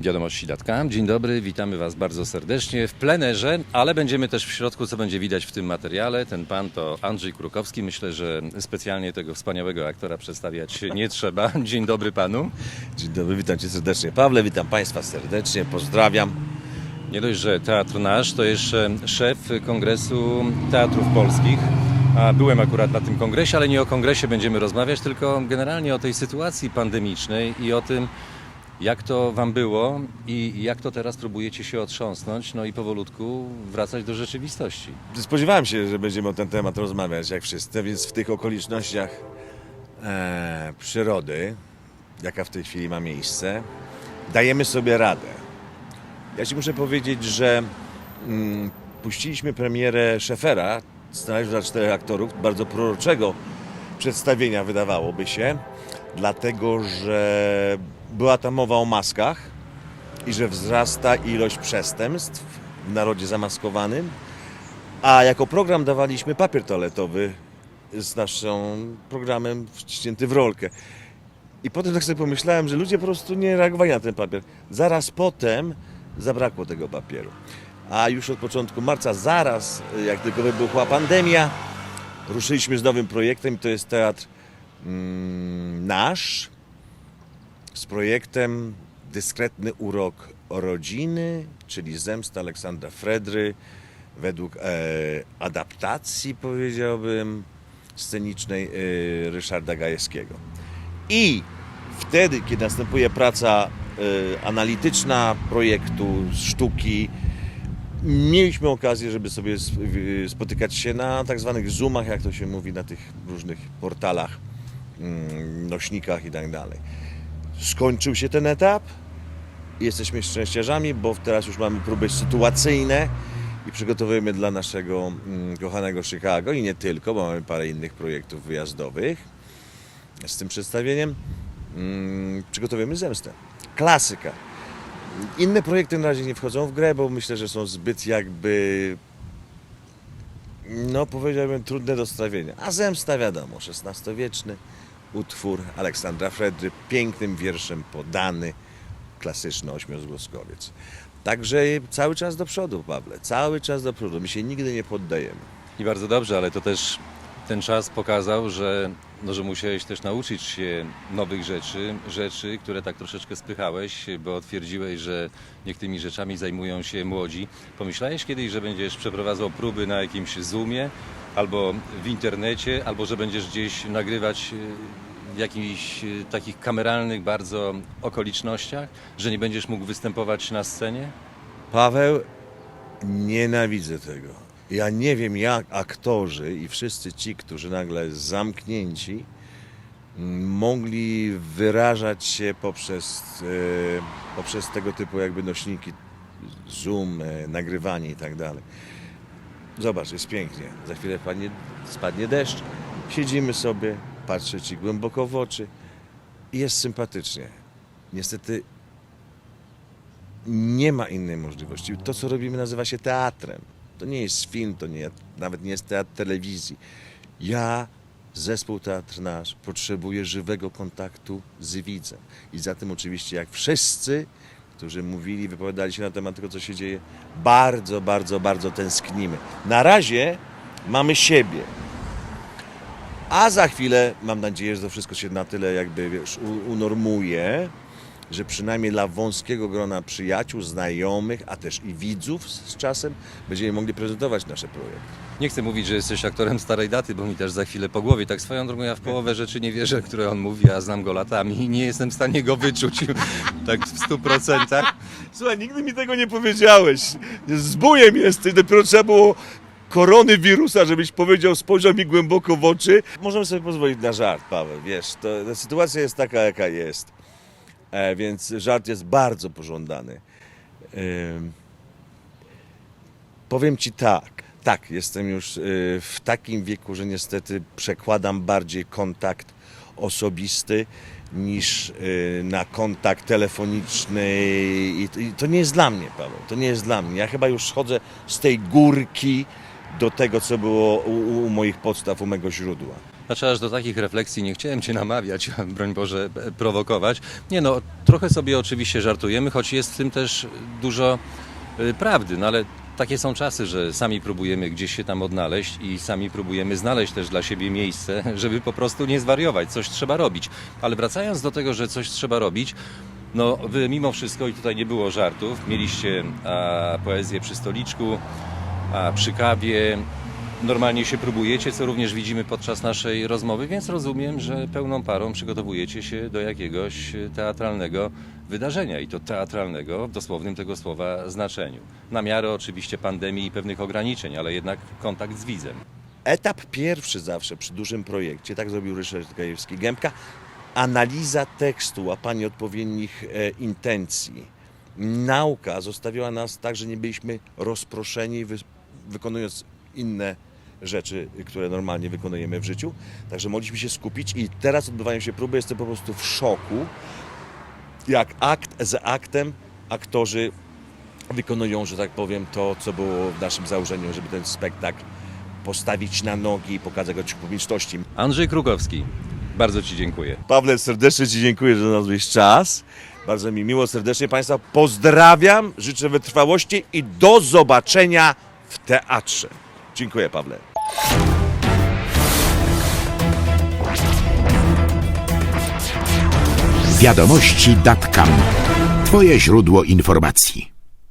Wiadomości Datka. Dzień dobry, witamy Was bardzo serdecznie w plenerze, ale będziemy też w środku, co będzie widać w tym materiale. Ten pan to Andrzej Krukowski. Myślę, że specjalnie tego wspaniałego aktora przedstawiać nie trzeba. Dzień dobry panu. Dzień dobry, witam Cię serdecznie. Pawle, witam Państwa serdecznie, pozdrawiam. Nie dość, że teatr nasz, to jeszcze szef Kongresu Teatrów Polskich. A byłem akurat na tym kongresie, ale nie o kongresie będziemy rozmawiać, tylko generalnie o tej sytuacji pandemicznej i o tym, jak to wam było i jak to teraz próbujecie się otrząsnąć, no i powolutku wracać do rzeczywistości. Spodziewałem się, że będziemy o ten temat rozmawiać, jak wszyscy, więc w tych okolicznościach e, przyrody, jaka w tej chwili ma miejsce, dajemy sobie radę. Ja Ci muszę powiedzieć, że mm, puściliśmy premierę Szefera, scenariusz dla czterech aktorów, bardzo proroczego przedstawienia wydawałoby się, dlatego że była tam mowa o maskach i że wzrasta ilość przestępstw w narodzie zamaskowanym, a jako program dawaliśmy papier toaletowy z naszym programem wciśnięty w rolkę. I potem tak sobie pomyślałem, że ludzie po prostu nie reagowali na ten papier. Zaraz potem zabrakło tego papieru. A już od początku marca, zaraz jak tylko wybuchła pandemia, ruszyliśmy z nowym projektem i to jest teatr mm, nasz z projektem Dyskretny urok rodziny, czyli Zemsta Aleksandra Fredry według e, adaptacji, powiedziałbym, scenicznej e, Ryszarda Gajewskiego. I wtedy, kiedy następuje praca e, analityczna projektu, sztuki, mieliśmy okazję, żeby sobie spotykać się na tak zwanych zoomach, jak to się mówi, na tych różnych portalach, mm, nośnikach i tak dalej. Skończył się ten etap i jesteśmy szczęściarzami, bo teraz już mamy próby sytuacyjne i przygotowujemy dla naszego mm, kochanego Chicago i nie tylko, bo mamy parę innych projektów wyjazdowych z tym przedstawieniem. Mm, przygotowujemy zemstę. Klasyka. Inne projekty na razie nie wchodzą w grę, bo myślę, że są zbyt jakby no powiedziałbym trudne do strawienia. A zemsta wiadomo, XVI-wieczny utwór Aleksandra Fredry, pięknym wierszem podany, klasyczny ośmiozgłoskowiec. Także cały czas do przodu, Pawle, cały czas do przodu. My się nigdy nie poddajemy. I bardzo dobrze, ale to też ten czas pokazał, że, no, że musiałeś też nauczyć się nowych rzeczy, rzeczy, które tak troszeczkę spychałeś, bo twierdziłeś, że niech tymi rzeczami zajmują się młodzi. Pomyślałeś kiedyś, że będziesz przeprowadzał próby na jakimś Zoomie, albo w internecie, albo że będziesz gdzieś nagrywać e, w jakichś e, takich kameralnych bardzo okolicznościach, że nie będziesz mógł występować na scenie? Paweł, nienawidzę tego. Ja nie wiem, jak aktorzy i wszyscy ci, którzy nagle zamknięci, mogli wyrażać się poprzez, e, poprzez tego typu jakby nośniki, zoom, e, nagrywanie i tak dalej. Zobacz, jest pięknie. Za chwilę spadnie, spadnie deszcz. Siedzimy sobie, patrzę ci głęboko w oczy jest sympatycznie. Niestety nie ma innej możliwości. To, co robimy, nazywa się teatrem. To nie jest film, to nie, nawet nie jest teatr telewizji. Ja, zespół Teatr Nasz, potrzebuję żywego kontaktu z widzem. I za tym oczywiście, jak wszyscy, którzy mówili, wypowiadali się na temat tego, co się dzieje, bardzo, bardzo, bardzo tęsknimy. Na razie mamy siebie. A za chwilę, mam nadzieję, że to wszystko się na tyle jakby wiesz, unormuje, że przynajmniej dla wąskiego grona przyjaciół, znajomych, a też i widzów z, czasem będziemy mogli prezentować nasze projekty. Nie chcę mówić, że jesteś aktorem starej daty, bo mi też za chwilę po głowie. Tak swoją drogą ja w połowę rzeczy nie wierzę, które on mówi, a znam go latami i nie jestem w stanie go wyczuć tak w stu procentach. Słuchaj, nigdy mi tego nie powiedziałeś. Zbójem jesteś, dopiero trzeba było korony wirusa, żebyś powiedział, spojrzał mi głęboko w oczy. Możemy sobie pozwolić na żart, Paweł, wiesz, to, ta sytuacja jest taka, jaka jest. E, więc żart jest bardzo pożądany. Ym, powiem ci tak, tak, jestem już y, w takim wieku, że niestety przekładam bardziej kontakt osobisty niż na kontakt telefoniczny i to nie jest dla mnie, Paweł, to nie jest dla mnie. Ja chyba już schodzę z tej górki do tego, co było u, u moich podstaw, u mego źródła. Znaczy aż do takich refleksji nie chciałem Cię namawiać, broń Boże, e, prowokować. Nie no, trochę sobie oczywiście żartujemy, choć jest w tym też dużo e, prawdy, no ale takie są czasy, że sami próbujemy gdzieś się tam odnaleźć i sami próbujemy znaleźć też dla siebie miejsce, żeby po prostu nie zwariować, coś trzeba robić. Ale wracając do tego, że coś trzeba robić, no wy mimo wszystko, i tutaj nie było żartów, mieliście a, poezję przy stoliczku, a, przy kawie, normalnie się próbujecie, co również widzimy podczas naszej rozmowy, więc rozumiem, że pełną parą przygotowujecie się do jakiegoś teatralnego wydarzenia i to teatralnego w dosłownym tego słowa znaczeniu. Na miarę oczywiście pandemii i pewnych ograniczeń, ale jednak kontakt z widzem. Etap pierwszy zawsze przy dużym projekcie, tak zrobił Ryszard Gajewski, Gębka, analiza tekstu, łapanie odpowiednich e, intencji. Nauka zostawiła nas tak, że nie byliśmy rozproszeni, wy, wykonując inne rzeczy, które normalnie wykonujemy w życiu. Także mogliśmy się skupić i teraz odbywają się próby, jestem po prostu w szoku, jak akt za aktem aktorzy wykonują, że tak powiem, to, co było w naszym założeniu, żeby ten spektakl postawić na nogi i pokazać go publiczności. Andrzej Krukowski, bardzo Ci dziękuję. Pawle, serdecznie Ci dziękuję, że znalazłeś czas. Bardzo mi miło, serdecznie Państwa pozdrawiam, życzę wytrwałości i do zobaczenia w teatrze. Dziękuję, Pawle. Wiadomości.com. Twoje źródło informacji.